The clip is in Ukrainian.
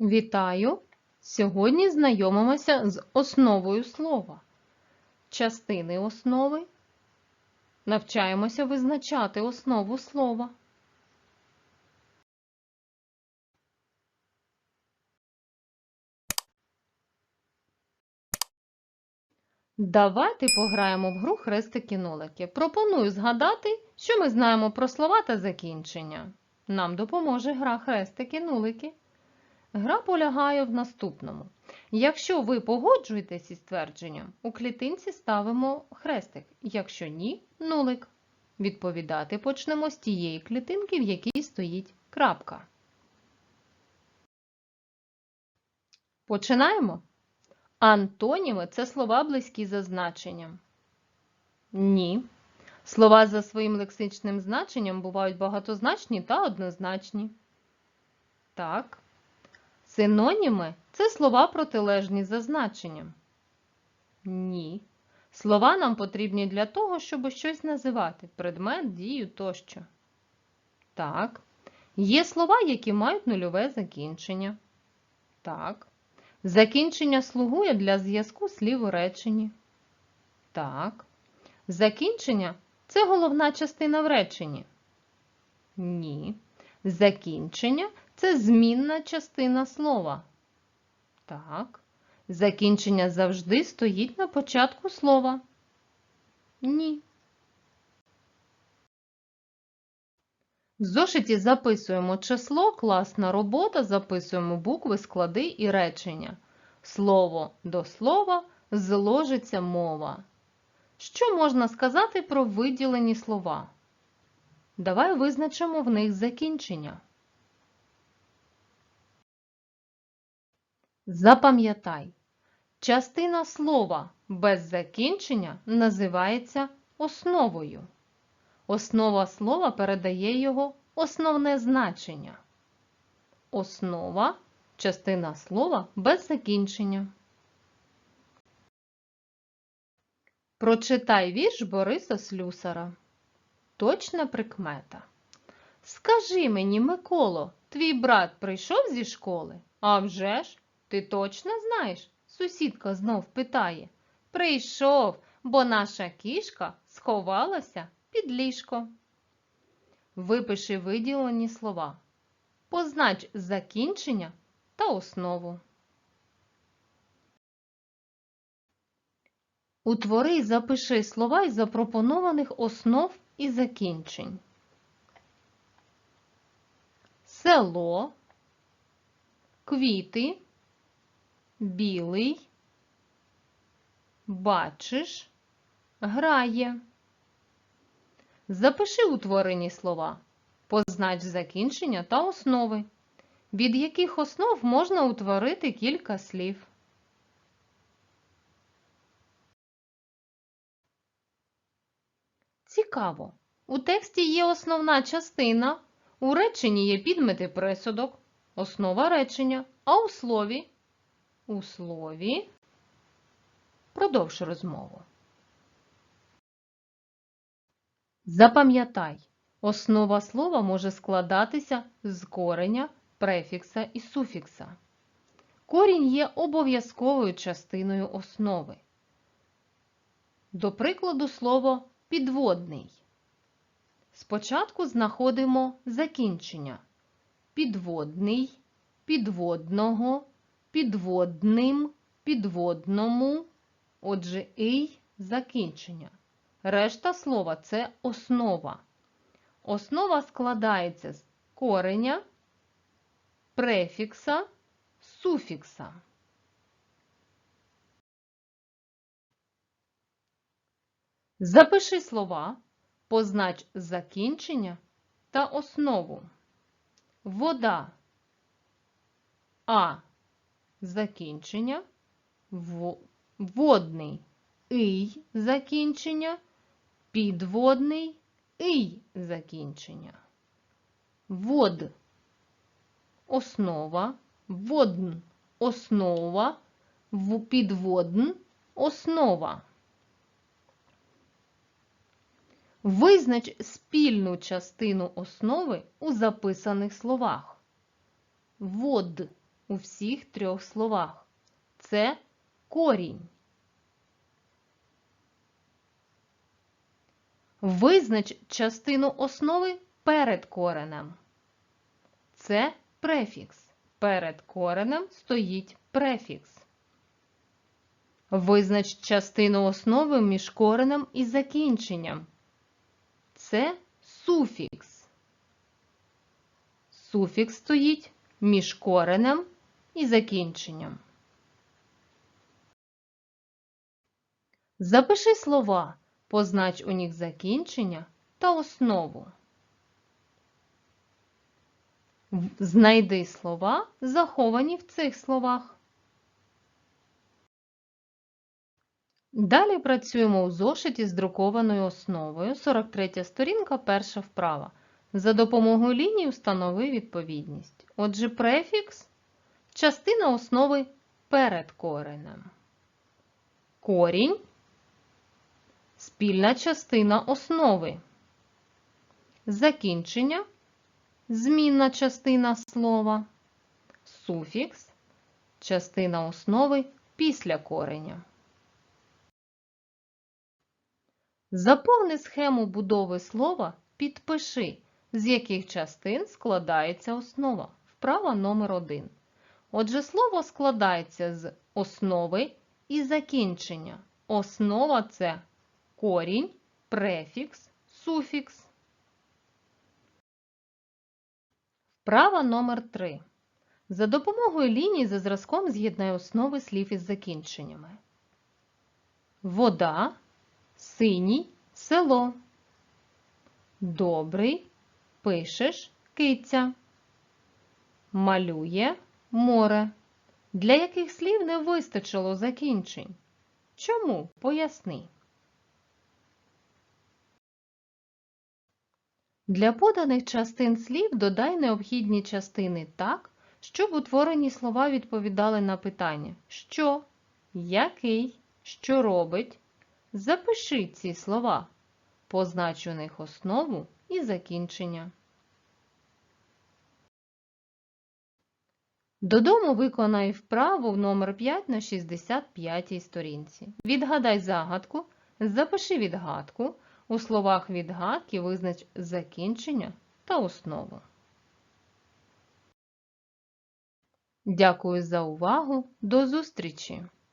Вітаю! Сьогодні знайомимося з основою слова. Частини основи. Навчаємося визначати основу слова. Давайте пограємо в гру хрестики-нолики. Пропоную згадати, що ми знаємо про слова та закінчення. Нам допоможе гра хрестики-нулики. Гра полягає в наступному. Якщо ви погоджуєтесь із твердженням, у клітинці ставимо хрестик, якщо ні нулик. Відповідати почнемо з тієї клітинки, в якій стоїть крапка. Починаємо. Антоніми це слова близькі за значенням. Ні. Слова за своїм лексичним значенням бувають багатозначні та однозначні. Так. Синоніми це слова протилежні за значенням. Ні. Слова нам потрібні для того, щоб щось називати предмет, дію тощо. Так. Є слова, які мають нульове закінчення. Так. Закінчення слугує для зв'язку слів у реченні. Так. Закінчення це головна частина в реченні. Ні. Закінчення це змінна частина слова. Так. Закінчення завжди стоїть на початку слова. Ні. В зошиті записуємо число, класна робота, записуємо букви, склади і речення. Слово до слова зложиться мова. Що можна сказати про виділені слова? Давай визначимо в них закінчення. Запам'ятай, частина слова без закінчення називається основою. Основа слова передає його основне значення. Основа частина слова без закінчення. Прочитай вірш Бориса Слюсара. Точна прикмета. Скажи мені, Миколо, твій брат прийшов зі школи? А вже ж, ти точно знаєш? Сусідка знов питає. Прийшов, бо наша кішка сховалася під ліжко. Випиши виділені слова. Познач закінчення та основу. Утвори і запиши слова із запропонованих основ і закінчень. Село, квіти, білий, бачиш, грає. Запиши утворені слова. Познач закінчення та основи, від яких основ можна утворити кілька слів. Цікаво. У тексті є основна частина, у реченні є підмети присудок, основа речення, а у слові у слові продовж розмову. Запам'ятай, основа слова може складатися з кореня, префікса і суфікса. Корінь є обов'язковою частиною основи. До прикладу, слово підводний. Спочатку знаходимо закінчення підводний, підводного, підводним, підводному. Отже, ий закінчення. Решта слова це основа. Основа складається з кореня, префікса, суфікса. Запиши слова, познач закінчення та основу. Вода. А. Закінчення. Водний. Ий закінчення. Підводний. Ий закінчення. Вод. Основа. Водн. Основа. Підводн. Основа. Визнач спільну частину основи у записаних словах. Вод у всіх трьох словах. Це корінь. Визнач частину основи перед коренем. Це префікс. Перед коренем стоїть префікс. Визнач частину основи між коренем і закінченням. Це суфікс. Суфікс стоїть між коренем і закінченням. Запиши слова, познач у них закінчення та основу. Знайди слова, заховані в цих словах. Далі працюємо у зошиті з друкованою основою. 43 сторінка, перша вправа. За допомогою лінії встанови відповідність. Отже, префікс – частина основи перед коренем. Корінь – спільна частина основи. Закінчення – змінна частина слова. Суфікс – частина основи після кореня. Заповни схему будови слова, підпиши, з яких частин складається основа. Вправа номер 1. Отже, слово складається з основи і закінчення. Основа це корінь, префікс, суфікс. Вправа номер 3. За допомогою ліній за зразком з'єднай основи слів із закінченнями. Вода, синій, село. Добрий, пишеш, киця. Малює море. Для яких слів не вистачило закінчень? Чому? Поясни. Для поданих частин слів додай необхідні частини так, щоб утворені слова відповідали на питання що, який, що робить. Запиши ці слова, познач у них основу і закінчення. Додому виконай вправу номер 5 на 65 сторінці. Відгадай загадку, запиши відгадку. У словах відгадки визнач закінчення та основу. Дякую за увагу. До зустрічі!